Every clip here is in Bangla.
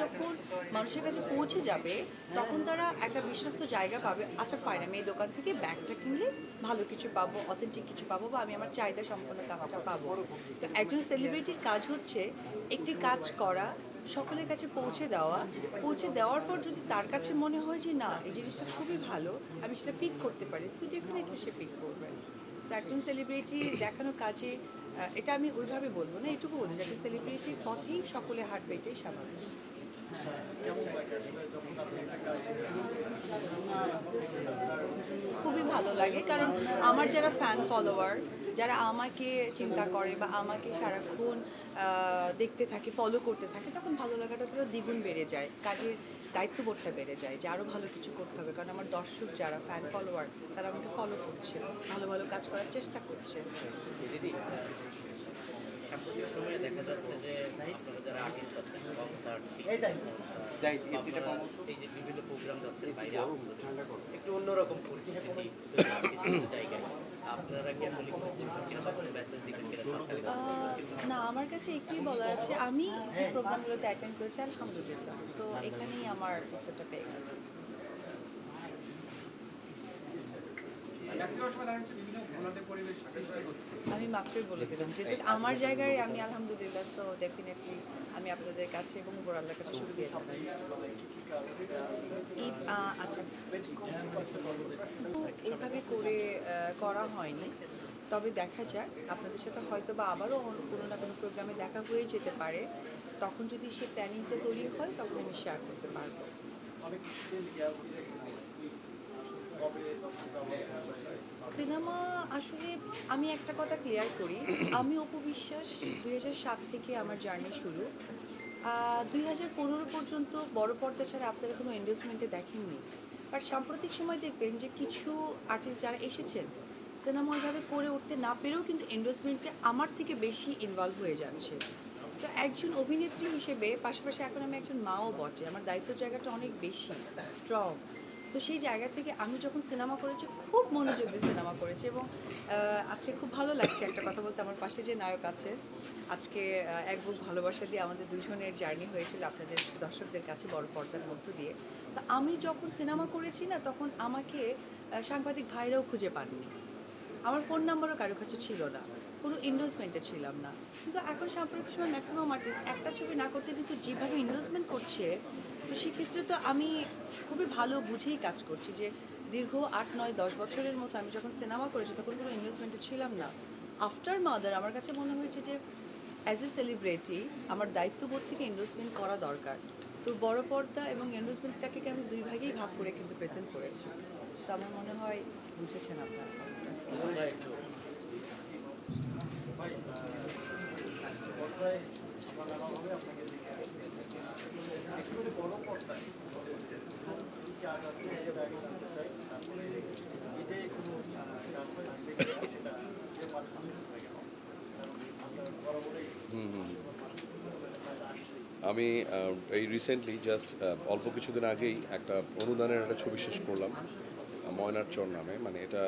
যখন মানুষের কাছে পৌঁছে যাবে, তখন তারা একটা বিশ্বস্ত জায়গা পাবে। আচ্ছা ফাইন আমি এই দোকান থেকে ব্যাগটা কিনলে ভালো কিছু পাবো অথেন্টিক কিছু পাবো বা আমি আমার চাহিদা সম্পন্ন কাজটা পাবো। তো একজন সেলিব্রিটির কাজ হচ্ছে একটি কাজ করা, সকলের কাছে পৌঁছে দেওয়া। পৌঁছে দেওয়ার পর যদি তার কাছে মনে হয় যে, না, এই জিনিসটা খুবই ভালো, আমি সেটা পিক করতে পারি সো ডেফিনেটলি সে পিক করবে। তো একজন সেলিব্রিটি দেখানো কাজে এটা আমি ওইভাবে বলব না, এটুকু বলব যে একটা সেলিব্রিটির পথেই সকলে হাঁটবে, এটাই স্বাভাবিক। খুবই ভালো লাগে, কারণ আমার যারা ফ্যান ফলোয়ার যারা আমাকে চিন্তা করে বা আমাকে সারাক্ষণ দেখতে থাকে ফলো করতে থাকে, তখন ভালো লাগাটা পুরো দ্বিগুণ বেড়ে যায়। কাজের দায়িত্ববোধটা বেড়ে যায় যে আরও ভালো কিছু করতে হবে, কারণ আমার দর্শক যারা ফ্যান ফলোয়ার তারা আমাকে ফলো করছে, ভালো ভালো কাজ করার চেষ্টা করছে। সাম্প্রতিক সময়ে দেখা যাচ্ছে যে আপনারা যারা আর্টিস্ট আছেন কনসার্ট যাই এসিটা কমাও তো। এই যে বিভিন্ন প্রোগ্রাম যাচ্ছে বাইরে একটু অন্যরকম পরিস্থিতি তৈরি হচ্ছে কিছু কিছু জায়গায়। আপনারা কি আসলে কিছু কীরকম করে মেসেজ দিবেন কিনা সরকারি আহ, না আমার কাছে একটি বলা আছে। আমি যে প্রোগ্রামগুলোতে অ্যাটেন্ড করেছি আলহামদুলিল্লাহ। সো এখানেই আমার উত্তরটা পেয়ে গেছে। আমি মাত্রই বলে দিলাম যেহেতু আমার জায়গায় আমি আলহামদুলিল্লাহ সো ডেফিনেটলি আমি আপনাদের কাছে এবং উপর আল্লাহর কাছে শুরু দিয়ে আহ, আচ্ছা। এইভাবে করে করা হয়নি তবে দেখা যাক। আপনাদের সাথে হয়তো বা আবারও কোনো না কোনো প্রোগ্রামে দেখা হয়ে যেতে পারে। তখন যদি সে প্ল্যানিংটা তৈরি হয় তখন আমি শেয়ার করতে পারব সিনেমা আসলে আমি একটা কথা ক্লিয়ার করি। আমি অপবিশ্বাস দুই হাজার সাত থেকে আমার জার্নি শুরু। দুই হাজার পনেরো পর্যন্ত বড় পর্দা ছাড়া আপনারা কোনো এন্ডোসমেন্টে দেখেননি। বাট সাম্প্রতিক সময় দেখবেন যে কিছু আর্টিস্ট যারা এসেছেন সিনেমা ওইভাবে করে উঠতে না পেরেও কিন্তু এন্ডোসমেন্টে আমার থেকে বেশি ইনভলভ হয়ে যাচ্ছে। তো একজন অভিনেত্রী হিসেবে, পাশাপাশি এখন আমি একজন মাও বটে। আমার দায়িত্ব জায়গাটা অনেক বেশি স্ট্রং তো সেই জায়গা থেকে আমি যখন সিনেমা করেছি, খুব মনোযোগ দিয়ে সিনেমা করেছি এবং আজকে খুব ভালো লাগছে একটা কথা বলতে। আমার পাশে যে নায়ক আছে, আজকে এক বুক ভালোবাসা দিয়ে আমাদের দুজনের জার্নি হয়েছিল আপনাদের দর্শকদের কাছে বড় পর্দার মধ্য দিয়ে। তো আমি যখন সিনেমা করেছি না, তখন আমাকে সাংবাদিক ভাইরাও খুঁজে পাননি। আমার ফোন নাম্বারও কারও কাছে ছিল না, কোনো ইনভেস্টমেন্টে ছিলাম না। কিন্তু এখন সাম্প্রতিক সময় ম্যাক্সিমাম আর্টিস্ট একটা ছবি না করতে কিন্তু যেভাবে ইনভেস্টমেন্ট করছে তো সেক্ষেত্রে তো আমি খুবই ভালো বুঝেই কাজ করছি যে দীর্ঘ আট, নয়, দশ বছরের মতো আমি যখন সিনেমা করেছি তখন কোনো ইনভেস্টমেন্টে ছিলাম না। আফটার মাদার আমার কাছে মনে হয়েছে যে অ্যাজ এ সেলিব্রিটি আমার দায়িত্ববোধ থেকে ইনভেস্টমেন্ট করা দরকার। তো বড় পর্দা এবং ইনভেস্টমেন্টটাকে আমি দুই ভাগেই ভাগ করে কিন্তু প্রেজেন্ট করেছি। তো আমার মনে হয় বুঝেছেন আপনারা হুম। আমি এই রিসেন্টলি জাস্ট অল্প কিছুদিন আগেই একটা অনুদানের একটা ছবি শেষ করলাম, ময়নার চর নামে। মানে এটা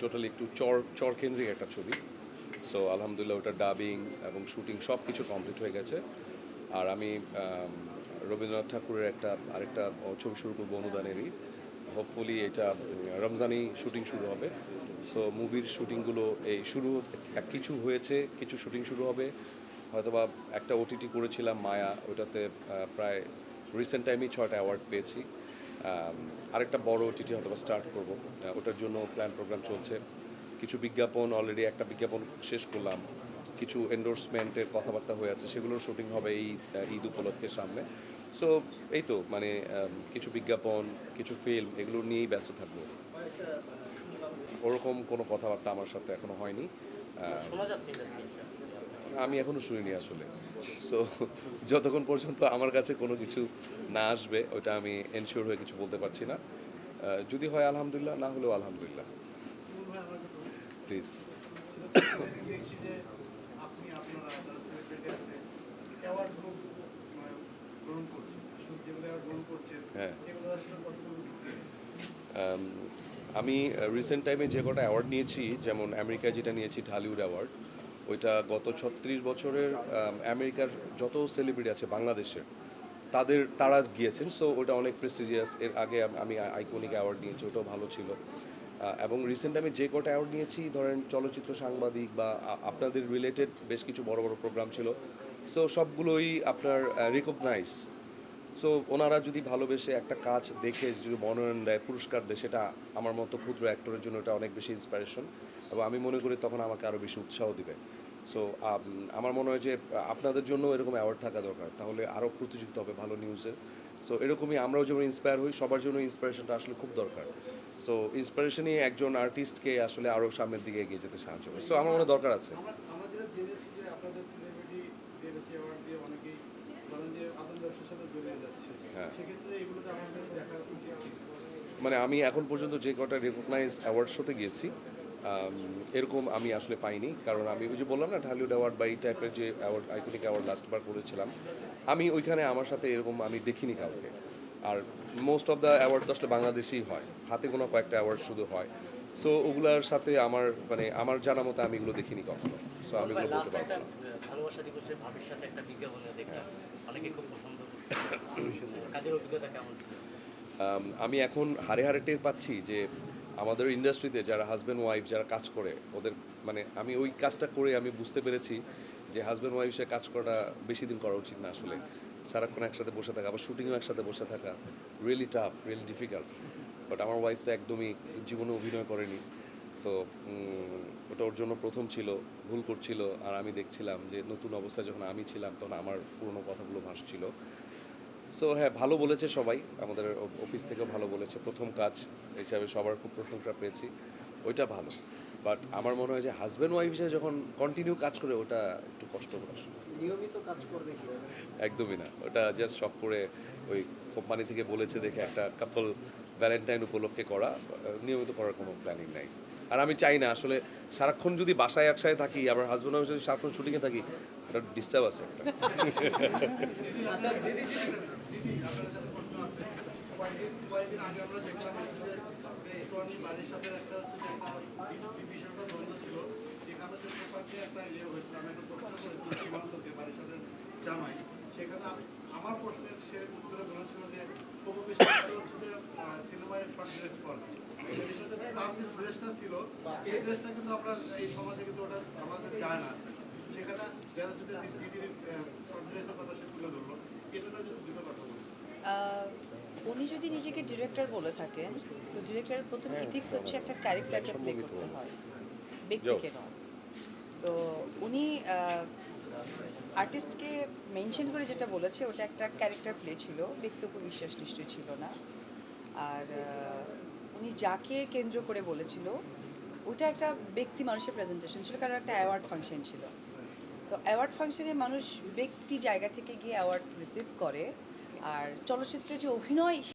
টোটালি একটু চর চর কেন্দ্রিক একটা ছবি। সো আলহামদুলিল্লাহ ওটা ডাবিং এবং শুটিং সব কিছু কমপ্লিট হয়ে গেছে। আর আমি রবীন্দ্রনাথ ঠাকুরের একটা, আরেকটা ছবি শুরু করব অনুদানেরই। হোপফুলি এটা রমজানি শুটিং শুরু হবে। সো মুভির শুটিংগুলো এই শুরু কিছু হয়েছে, কিছু শুটিং শুরু হবে। হয়তোবা একটা ওটিটি করেছিলাম, মায়া, ওটাতে প্রায় রিসেন্ট টাইমেই ছয়টা অ্যাওয়ার্ড পেয়েছি। আরেকটা বড় ওটিটি হয়তোবা স্টার্ট করব ওটার জন্য প্ল্যান প্রোগ্রাম চলছে। কিছু বিজ্ঞাপন অলরেডি একটা বিজ্ঞাপন শেষ করলাম। কিছু এন্ডোর্সমেন্টের কথাবার্তা হয়ে আছে সেগুলোর শুটিং হবে এই ঈদ উপলক্ষে সামনে। সো এই তো মানে কিছু বিজ্ঞাপন কিছু ফিল্ম এগুলো নিয়েই ব্যস্ত থাকব। ওরকম কোনো কথাবার্তা আমার সাথে এখনও হয়নি। আমি এখনও শুনিনি আসলে। সো যতক্ষণ পর্যন্ত আমার কাছে কোনো কিছু না আসবে ওটা আমি এনশিওর হয়ে কিছু বলতে পারছি না। যদি হয় আলহামদুলিল্লাহ না হলেও আলহামদুলিল্লাহ। প্লিজ দেখছি যে আপনি আপনারা যারা সেলিব্রিটি আছে অ্যাওয়ার্ড গ্রুপ গ্রহণ করছেন আসলে যেগুলো অ্যাওয়ার্ড গ্রহণ করছেন হ্যাঁ। আমি রিসেন্ট টাইমে যে কটা অ্যাওয়ার্ড নিয়েছি, যেমন আমেরিকায় যেটা নিয়েছি ঢালিউড অ্যাওয়ার্ড ওইটা গত ছত্রিশ বছরের আমেরিকার যত সেলিব্রিটি আছে বাংলাদেশের, তাদের, তারা গিয়েছেন সো ওটা অনেক প্রেস্টিজিয়াস এর আগে আমি আইকনিক অ্যাওয়ার্ড নিয়েছি, ওটাও ভালো ছিল এবং রিসেন্ট আমি যে কটা অ্যাওয়ার্ড নিয়েছি, ধরেন চলচ্চিত্র সাংবাদিক বা আপনাদের রিলেটেড বেশ কিছু বড় বড় প্রোগ্রাম ছিল সো সবগুলোই আপনার রিকগনাইজ সো ওনারা যদি ভালোবেসে একটা কাজ দেখে, যদি মনোনয়ন দেয়, পুরস্কার দেয়, সেটা আমার মতো ক্ষুদ্র অ্যাক্টরের জন্য এটা অনেক বেশি ইন্সপিরেশন এবং আমি মনে করি তখন আমাকে আরও বেশি উৎসাহ দিবে। সো আমার মনে হয় যে, আপনাদের জন্য এরকম অ্যাওয়ার্ড থাকা দরকার। তাহলে আরও প্রতিযোগিতা হবে ভালো নিউজের সো এরকমই আমরাও যেমন ইন্সপায়ার হই, সবার জন্য ইন্সপিরেশনটা আসলে খুব দরকার। সো ইন্সপিরেশনই একজন আর্টিস্টকে আসলে আরও সামনের দিকে এগিয়ে যেতে সাহায্য করে। সো আমার মনে দরকার আছে আমরা আমরা যেটা জেনেছি যে আপনাদের সেলিব্রিটি জেনেছি অ্যাওয়ার্ড দিয়ে অনেকেই ধরেন যে আদম ব্যবসার সাথে জড়িয়ে যাচ্ছে হ্যাঁ। সেক্ষেত্রে এগুলোতে আমাদের দেখা উচিত কি? মানে আমি এখন পর্যন্ত যে কটা রেকগনাইজ অ্যাওয়ার্ড শোতে গিয়েছি এরকম আমি আসলে পাইনি। কারণ আমি ওই যে বললাম না ঢালিউড অ্যাওয়ার্ড বা এই টাইপের যে অ্যাওয়ার্ড আইকনিক অ্যাওয়ার্ড লাস্টবার করেছিলাম আমি ওইখানে আমার সাথে এরকম আমি দেখিনি কাউকে। আর মোস্ট অফ দ্য অ্যাওয়ার্ড তো আসলে বাংলাদেশেই হয়। হাতে কোনো কয়েকটা অ্যাওয়ার্ড শুধু হয়। সো ওগুলার সাথে আমার মানে আমার জানা মতো আমি এগুলো দেখিনি কখনো। সো আমি এগুলো বলতে পারব না। ভালোবাসা দিবসে ভাবির সাথে একটা বিজ্ঞাপনে দেখলাম। অনেকে খুব পছন্দ আম, এখন হারে হারে টের পাচ্ছি যে আমাদের ইন্ডাস্ট্রিতে যারা হাজব্যান্ড ওয়াইফ যারা কাজ করে ওদের মানে আমি ওই কাজটা করে আমি বুঝতে পেরেছি যে হাজব্যান্ড ওয়াইফ কাজ করাটা বেশি দিন করা উচিত না আসলে। সারাক্ষণ একসাথে বসে থাকা আবার শুটিংও একসাথে বসে থাকা really tough really difficult but আমার ওয়াইফ তো একদমই জীবনে অভিনয় করেনি। তো ওটা ওর জন্য প্রথম ছিল ভুল করছিল। আর আমি দেখছিলাম যে নতুন অবস্থায় যখন আমি ছিলাম তখন আমার পুরনো কথাগুলো ভাসছিল। সো হ্যাঁ ভালো বলেছে সবাই। আমাদের অফিস থেকেও ভালো বলেছে। প্রথম কাজ হিসাবে সবার খুব প্রশংসা পেয়েছি। ওইটা ভালো। বাট আমার মনে হয় যে হাজব্যান্ড ওয়াইফ হিসেবে যখন কন্টিনিউ কাজ করে ওটা একটু কষ্টকর। আসলে নিয়মিত কাজ করবে একদমই না। ওটা জাস্ট শখ করে ওই কোম্পানি থেকে বলেছে দেখে একটা কাপল ভ্যালেন্টাইন উপলক্ষে করা। নিয়মিত করার কোনো প্ল্যানিং নাই। আর আমি চাই না আসলে সারাক্ষণ যদি বাসায় একসাথে থাকি আবার হাজব্যান্ড ওয়াইফ যদি সারাক্ষণ শুটিংয়ে থাকি এটা ডিস্টার্ব আছে একটা দিদি আপনার সাথে প্রশ্ন আছে কয়েকদিন আগে আমরা দেখলাম হচ্ছে যে টনি বাড়ির সাথে একটা হচ্ছে যে বিষয়টা দ্বন্দ্ব ছিল। যেখানে যে পোশাকে একটা ইয়ে হয়েছিল, আমি একটা প্রশ্ন করেছিলাম সীমান্তকে বাড়ির সাথে জামাই সেখানে আমার প্রশ্নের সে উত্তরে বলেছিল যে, তবু বেশি হচ্ছে যে সিনেমায় শর্ট ড্রেস পরে। বিষয়টা তার যে ড্রেসটা ছিল এই ড্রেসটা কিন্তু আমরা এই সমাজে কিন্তু ওটা আমাদের যায় না। সেখানে দেখা যাচ্ছে যে দিদির শর্ট ড্রেসের কথা সে তুলে ধরলো। এটা যদি দুটো কথা বলছি। উনি যদি নিজেকে ডিরেক্টর বলে থাকেন তো ডিরেক্টরের প্রথম ইথিক্স হচ্ছে একটা ক্যারেক্টারকে প্লে করতে। হয়। ব্যক্তিকে নয়। তো উনি আর্টিস্টকে মেনশন করে যেটা বলেছে ওটা একটা ক্যারেক্টার প্লে ছিল। ব্যক্তিত্ব বিশ্বাস নিশ্চয়ই ছিল না। আর উনি যাকে কেন্দ্র করে বলেছিল ওটা একটা ব্যক্তি মানুষের প্রেজেন্টেশন ছিল কারণ একটা অ্যাওয়ার্ড ফাংশন ছিল। তো অ্যাওয়ার্ড ফাংশনে মানুষ ব্যক্তি জায়গা থেকে গিয়ে অ্যাওয়ার্ড রিসিভ করে। আর চলচ্চিত্রে যে অভিনয়